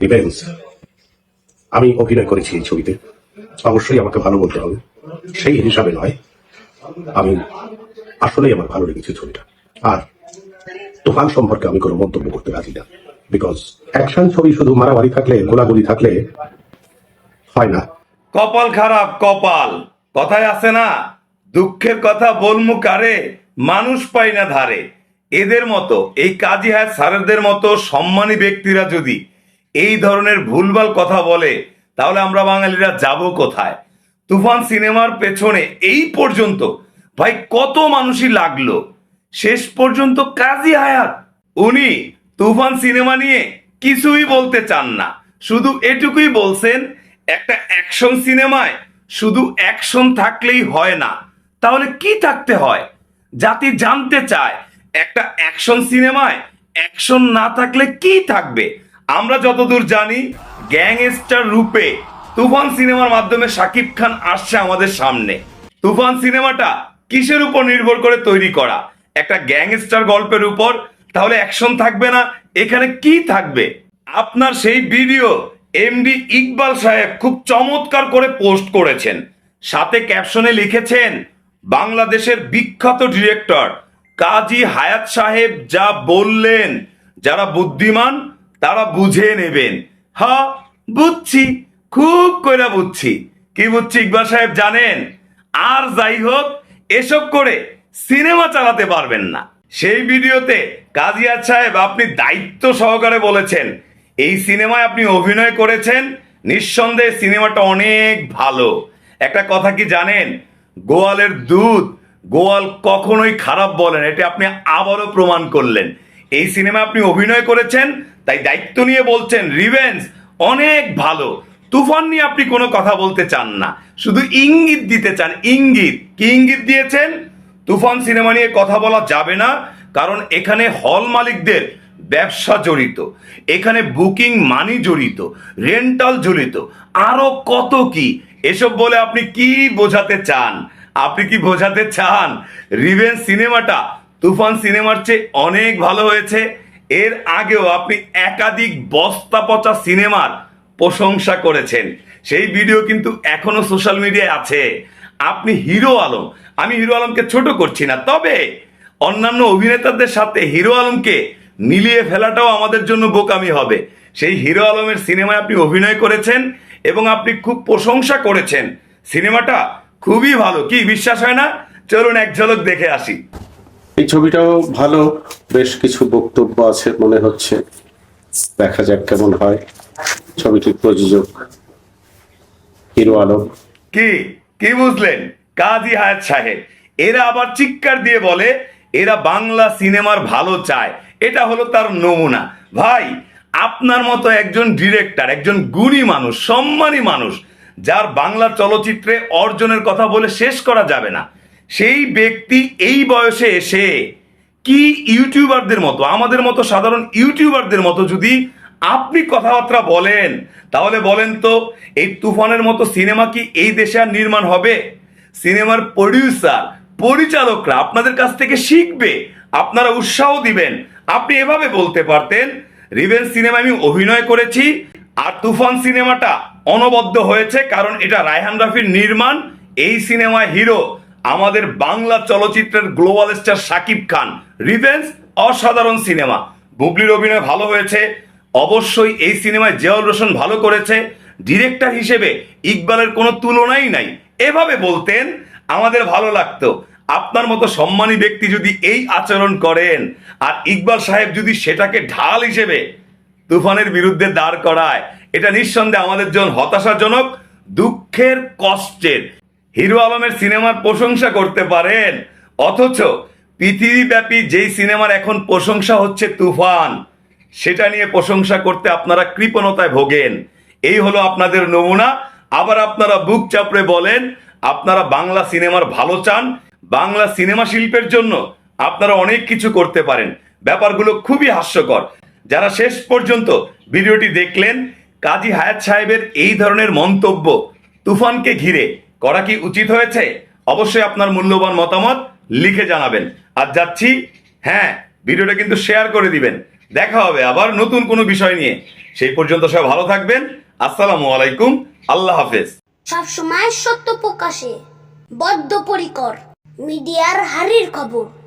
ডিপেন্স আমি অভিনয় করেছি এই ছবিতে। অবশ্যই আমাকে ভালো বলতে হবে। সেই হিসাবে নয়, আমি আসলেই আমার ভালো লেগেছে ছবিটা। আর তুফান সম্পর্কে আমি কোনো মন্তব্য করতে রাজি না। বিকজ অ্যাকশন ছবি শুধু মারামারি থাকলে, গোলাগুলি থাকলে হয় না। কপাল খারাপ, কপাল। কথায় আছে না, দুঃখের কথা বলমু কারে, মানুষ পাই না ধারে। এদের মতো, এই কাজী হায়াত স্যারেদের মতো সম্মানী ব্যক্তিরা যদি এই ধরনের ভুলভাল কথা বলে, তাহলে আমরা বাঙালিরা যাব কোথায়? তুফান সিনেমার পেছনে এই পর্যন্ত, ভাই কত মানুষই লাগল? শেষ পর্যন্ত কাজী হায়াত। উনি তুফান সিনেমা নিয়ে কিছুই বলতে চান না। শুধু এটুকুই বলছেন, একটা অ্যাকশন সিনেমায় শুধু অ্যাকশন থাকলেই হয় না। তাহলে কি থাকতে হয়? জাতি জানতে চায়, একটা অ্যাকশন সিনেমায় অ্যাকশন না থাকলে কি থাকবে? আমরা যতদূর জানি, গ্যাংস্টার রূপে তুফান সিনেমার মাধ্যমে শাকিব খান আসছে আমাদের সামনে। তুফান সিনেমাটা কিসের উপর নির্ভর করে তৈরি করা? একটা গ্যাংস্টার গল্পের উপর? তাহলে অ্যাকশন থাকবে না? এখানে কি থাকবে? আপনার সেই ভিডিও এমডি ইকবাল সাহেব খুব চমৎকার করে পোস্ট করেছেন। সাথে ক্যাপশনে লিখেছেন, বাংলাদেশের বিখ্যাত ডিরেক্টর কাজী হায়াত সাহেব যা বললেন, যারা বুদ্ধিমান তারা বুঝে নেবেন। হ্যাঁ বুঝছি, খুব কইরা বুঝছি। কি বুঝছি, ইকবাল সাহেব, জানেন? আর যাই হোক, এসব করে সিনেমা চালাতে পারবেন না। সেই ভিডিওতে কাজিয়াত সাহেব আপনি দায়িত্ব সহকারে বলেছেন, এই সিনেমায় আপনি অভিনয় করেছেন, নিঃসন্দেহে সিনেমাটা অনেক ভালো। একটা কথা কি জানেন? গোয়ালের দুধ গোয়াল কখনোই খারাপ বলেন এটা আপনি আবারও প্রমাণ করলেন। এই সিনেমায় আপনি অভিনয় করেছেন তাই দায়িত্ব নিয়ে বলছেন রিভেন্স অনেক ভালো। তুফান নিয়ে আপনি কোনো কথা বলতে চান না। শুধু ইঙ্গিত দিতে চান, ইঙ্গিত। কি ইঙ্গিত দিয়েছেন? তুফান সিনেমা নিয়ে কথা বলা যাবে না, কারণ এখানে হল মালিকদের ব্যবসা জড়িত। এখানে বুকিং মানি জড়িত, রেন্টাল জড়িত। আরও কত কি? এসব বলে আপনি কি বোঝাতে চান? আপনি কি বোঝাতে চান? রিভেন সিনেমাটা তুফান সিনেমার চেয়ে অনেক ভালো হয়েছে। এর আগেও আপনি একাধিক বস্তা পচা সিনেমার প্রশংসা করেছেন। সেই ভিডিও কিন্তু এখনও সোশ্যাল মিডিয়ায় আছে। আপনি হিরো আলম। আমি হিরো আলমকে ছোট করছি না। তবে অন্যান্য অভিনেতাদের সাথে হিরো আলমকে মিলিয়ে ফেলাটাও আমাদের জন্য বোকামি হবে। সেই হিরো আলমের সিনেমায় আপনি অভিনয় করেছেন এবং আপনি খুব প্রশংসা করেছেন। সিনেমাটা খুবই ভালো। কি, বিশ্বাস হয় না? চলুন এক ঝলক দেখে আসি। এই ছবিটাও ভালো, বেশ কিছু বক্তব্য আছে, মনে হচ্ছে। দেখা যাক কেমন হয়। ছবিটির প্রযোজক হিরো আলম। কি? কি বুঝলেন? কাজী হায়াত সাহেব। এরা আবার চিৎকার দিয়ে বলে, এরা বাংলা সিনেমার ভালো চায়। এটা হলো তার নমুনা। ভাই, আপনার মতো একজন ডিরেক্টর, একজন গুণী মানুষ, সম্মানী মানুষ, যার বাংলা চলচ্চিত্রে অর্জনের কথা বলে শেষ করা যাবে না। সেই ব্যক্তি এই বয়সে এসে কি ইউটিউবারদের মতো, আমাদের মতো সাধারণ ইউটিউবারদের মতো যদি আপনি কথাবার্তা বলেন, তাহলে বলেন তো, এই তুফানের মতো সিনেমা কি এই দেশে আর নির্মাণ হবে? সিনেমার প্রডিউসার পরিচালকরা আপনাদের কাছ থেকে শিখবে, আপনারা উৎসাহ দিবেন। আপনি এভাবে বলতে পারতেন রিভেন সিনেমা আমি অভিনয় করেছি, আর তুফান সিনেমাটা অনবদ্য হয়েছে, কারণ এটা রায়হান রাফির নির্মাণ, এই সিনেমায় হিরো। আমাদের বাংলা চলচ্চিত্রের গ্লোবাল স্টার শাকিব খান রিভেন্স অসাধারণ সিনেমা। বুবলির অভিনয় ভালো হয়েছে। অবশ্যই এই সিনেমায় জিয়াউল রোশন ভালো করেছে। ডিরেক্টর হিসেবে ইকবালের কোনো তুলনাই নাই। এভাবে বলতেন, আমাদের ভালো লাগতো। আপনার মতো সম্মানী ব্যক্তি যদি এই আচরণ করেন, আর ইকবাল সাহেব যদি সেটাকে ঢাল হিসেবে তুফানের বিরুদ্ধে দাঁড় করায়, এটা নিঃসন্দেহে আমাদের জন্য হতাশাজনক, দুঃখের কষ্টের। হিরো আলমের সিনেমার প্রশংসা করতে পারেন। অথচ পৃথিবীব্যাপী যেই সিনেমার এখন প্রশংসা হচ্ছে তুফান, সেটা নিয়ে প্রশংসা করতে আপনারা কৃপণতায় ভোগেন। এই হলো আপনাদের নমুনা। আবার আপনারা বুক চাপড়ে বলেন, আপনারা বাংলা সিনেমার ভালো চান, বাংলা সিনেমা শিল্পের জন্য আপনারা অনেক কিছু করতে পারেন। ব্যাপারগুলো খুবই হাস্যকর। যারা শেষ পর্যন্ত ভিডিওটি দেখলেন, কাজী হায়াত সাহেবের এই ধরনের মন্তব্য তুফানকে ঘিরে করা কি উচিত হয়েছে? অবশ্যই আপনার মূল্যবান মতামত লিখে জানাবেন। আর যাচ্ছি হ্যাঁ ভিডিওটা কিন্তু শেয়ার করে দিবেন। দেখা হবে আবার নতুন কোনো বিষয় নিয়ে। সেই পর্যন্ত সবাই ভালো থাকবেন। আসসালামু আলাইকুম। আল্লাহ হাফেজ। সবসময় সত্য প্রকাশে। বদ্ধপরিকর। মিডিয়ার হারির খবর।